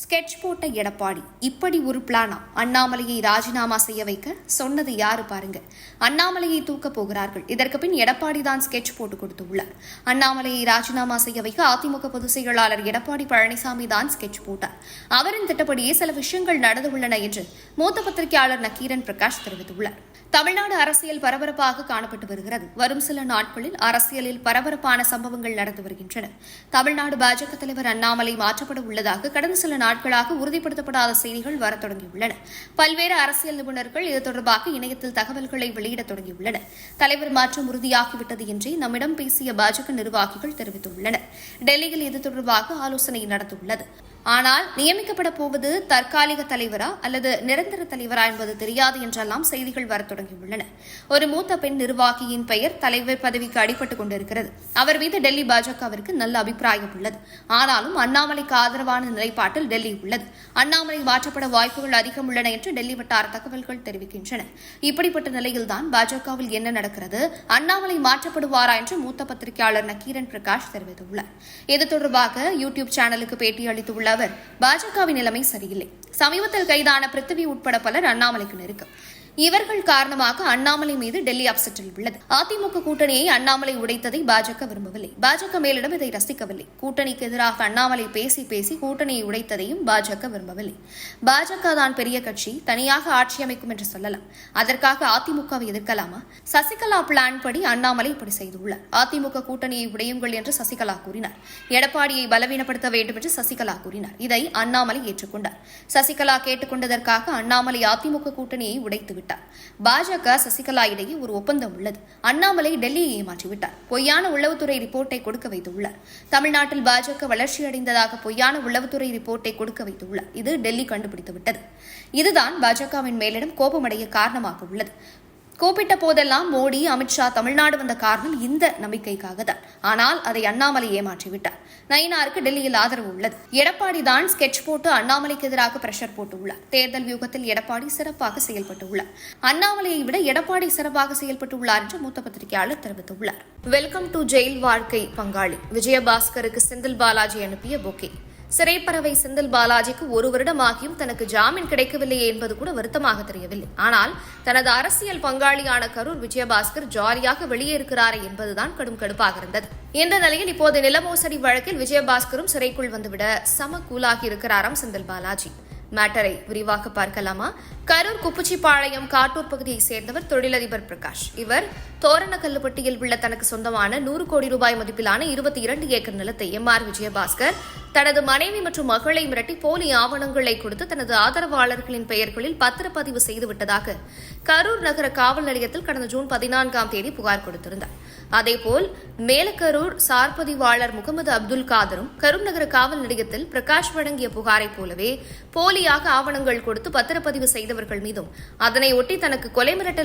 Sketch போட்ட எடப்பாடி இப்படி ஒரு பிளானா? அண்ணாமலையை ராஜினாமா செய்ய வைக்க சொன்னது யாரு பாருங்க. அண்ணாமலையை தூக்க போகிறார்கள். இதற்கு பின் எடப்பாடி தான் ஸ்கெட்ச் போட்டு கொடுத்துள்ளார் அண்ணாமலையை ராஜினாமா செய்ய வைக்க அதிமுக பொதுச் செயலாளர் எடப்பாடி பழனிசாமி தான் ஸ்கெட்ச் போட்டார். அவரின் திட்டப்படியே சில விஷயங்கள் நடந்து உள்ளன என்று மூத்த பத்திரிகையாளர் நக்கீரன் பிரகாஷ் தெரிவித்துள்ளார். தமிழ்நாடு அரசியல் பரபரப்பாக காணப்பட்டு வருகிறது. வரும் சில நாட்களில் அரசியலில் பரபரப்பான சம்பவங்கள் நடந்து வருகின்றன. தமிழ்நாடு பாஜக தலைவர் அண்ணாமலை மாற்றப்பட உள்ளதாக கடந்த சில நாட்களாக உறுதிப்படுத்தப்படாத செய்திகள் வரத் தொடங்கியுள்ளன. பல்வேறு அரசியல் நிபுணர்கள் இது தொடர்பாக இணையத்தில் தகவல்களை வெளியிடத் தொடங்கியுள்ளனர். தலைவர் மாற்றம் உறுதியாகிவிட்டது என்றே நம்மிடம் பேசிய பாஜக நிர்வாகிகள் தெரிவித்துள்ளனர். டெல்லியில் இது தொடர்பாக ஆலோசனை நடத்தியுள்ளது ஆனால் நியமிக்கப்பட போவது தற்காலிக தலைவரா அல்லது நிரந்தர தலைவரா என்பது தெரியாது என்றெல்லாம் செய்திகள் வரத் தொடங்கியுள்ளன. ஒரு மூத்த பெண் நிர்வாகியின் பெயர் தலைவர் பதவிக்கு அடிபட்டுக் கொண்டிருக்கிறது. அவர் மீது டெல்லி பாஜகவிற்கு நல்ல அபிப்பிராயம் உள்ளது. ஆனாலும் அண்ணாமலைக்கு ஆதரவான நிலைப்பாட்டில் டெல்லி உள்ளது. அண்ணாமலை மாற்றப்பட வாய்ப்புகள் அதிகம் உள்ளன என்று டெல்லி வட்டார தகவல்கள் தெரிவிக்கின்றன. இப்படிப்பட்ட நிலையில்தான் பாஜகவில் என்ன நடக்கிறது? அண்ணாமலை மாற்றப்படுவாரா என்று மூத்த பத்திரிகையாளர் நக்கீரன் பிரகாஷ் தெரிவித்துள்ளார். இது தொடர்பாக யூடியூப் சேனலுக்கு பேட்டியளித்துள்ள அவர் பாஜகவின் நிலைமை சரியில்லை. சமீபத்தில் கைதான பிருத்திவி உட்பட பலர் அண்ணாமலைக்கு நெருக்கம். இவர்கள் காரணமாக அண்ணாமலை மீது டெல்லி அப்செட்டில் உள்ளது. அதிமுக கூட்டணியை அண்ணாமலை உடைத்ததை பாஜக விரும்பவில்லை. பாஜக மேலிடம் இதை ரசிக்கவில்லை. கூட்டணிக்கு எதிராக அண்ணாமலை பேசி பேசி கூட்டணியை உடைத்ததையும் பாஜக விரும்பவில்லை. பாஜக தான் பெரிய கட்சி தனியாக ஆட்சி அமைக்கும் என்று சொல்லலாம். அதற்காக அதிமுகவை எதிர்க்கலாமா? சசிகலா பிளான் படி அண்ணாமலை இப்படி செய்துள்ளார். அதிமுக கூட்டணியை உடையுங்கள் என்று சசிகலா கூறினார். எடப்பாடியை பலவீனப்படுத்த வேண்டும் என்று சசிகலா கூறினார். இதை அண்ணாமலை ஏற்றுக்கொண்டார். சசிகலா கேட்டுக்கொண்டதற்காக அண்ணாமலை அதிமுக கூட்டணியை உடைத்துவிட்டார். விட்டார் பாஜக சசிகலா இடையே ஒரு ஒப்பந்தம் உள்ளது. அண்ணாமலை டெல்லியை ஏமாற்றிவிட்டார். பொய்யான உளவுத்துறை ரிப்போர்ட்டை கொடுக்க வைத்துள்ளார். தமிழ்நாட்டில் பாஜக வளர்ச்சியடைந்ததாக பொய்யான உளவுத்துறை ரிப்போர்ட்டை கொடுக்க வைத்துள்ளார். இது டெல்லி கண்டுபிடித்து விட்டது. இதுதான் பாஜகவின் மேலிடம் கோபமடைய காரணமாக உள்ளது. கூப்பிட்ட போதெல்லாம் மோடி அமித்ஷா தமிழ்நாடு வந்த காரணம் இந்த நம்பிக்கைக்காக தான் ஆனால் அதை அண்ணாமலை ஏமாற்றிவிட்டார். நயினாருக்கு டெல்லியில் ஆதரவு உள்ளது. எடப்பாடி தான் ஸ்கெட்ச் போட்டு அண்ணாமலைக்கு எதிராக பிரஷர் போட்டுள்ளார். தேர்தல் வியூகத்தில் எடப்பாடி சிறப்பாக செயல்பட்டுள்ளார். அண்ணாமலையை விட எடப்பாடி சிறப்பாக செயல்பட்டுள்ளார் என்று மூத்த பத்திரிகையாளர் தெரிவித்துள்ளார். வெல்கம் டு ஜெயில் வாழ்க்கை பங்காளி. விஜயபாஸ்கருக்கு செந்தில் பாலாஜி அனுப்பிய பொக்கே. சிறைப்பறவை செந்தில் பாலாஜிக்கு ஒரு வருடமாகியும் தனக்கு ஜாமீன் கிடைக்கவில்லையே என்பது கூட வருத்தமாக தெரியவில்லை. ஆனால் தனது அரசியல் பங்காளியான கரூர் விஜயபாஸ்கர் ஜாலியாக வெளியே இருக்கிறாரே என்பதுதான் கடும் கடுப்பாக இருந்தது. இந்த நிலையில் இப்போது நில மோசடி வழக்கில் விஜயபாஸ்கரும் சிறைக்குள் வந்துவிட சம கூலாகி இருக்கிறாராம் செந்தில் பாலாஜி. மேட்டரை விரிவாக பார்க்கலாமா? கரூர் குப்புச்சிப்பாளையம் காட்டூர் பகுதியைச் சேர்ந்தவர் தொழிலதிபர் பிரகாஷ். இவர் தோரணக்கல்லுப்பட்டியில் உள்ள தனக்கு சொந்தமான நூறு கோடி ரூபாய் மதிப்பிலான இருபத்தி இரண்டு ஏக்கர் நிலத்தை எம் ஆர் விஜயபாஸ்கர் தனது மனைவி மற்றும் மகளை மிரட்டி போலி ஆவணங்களை கொடுத்து தனது ஆதரவாளர்களின் பெயர்களில் பத்திரப்பதிவு செய்துவிட்டதாக கரூர் நகர காவல் நிலையத்தில் கடந்த ஜூன் பதினான்காம் தேதி புகார் கொடுத்திருந்தார். அதேபோல் மேலக்கரூர் சார்பதிவாளர் முகமது அப்துல் காதரும் கரூர் நகர காவல் நிலையத்தில் பிரகாஷ் வழங்கிய புகாரைப் போலவே போலியாக ஆவணங்கள் கொடுத்து பத்திரப்பதிவு செய்தவர்கள் மீதும் அதனை ஒட்டி தனக்கு கொலை மிரட்டல்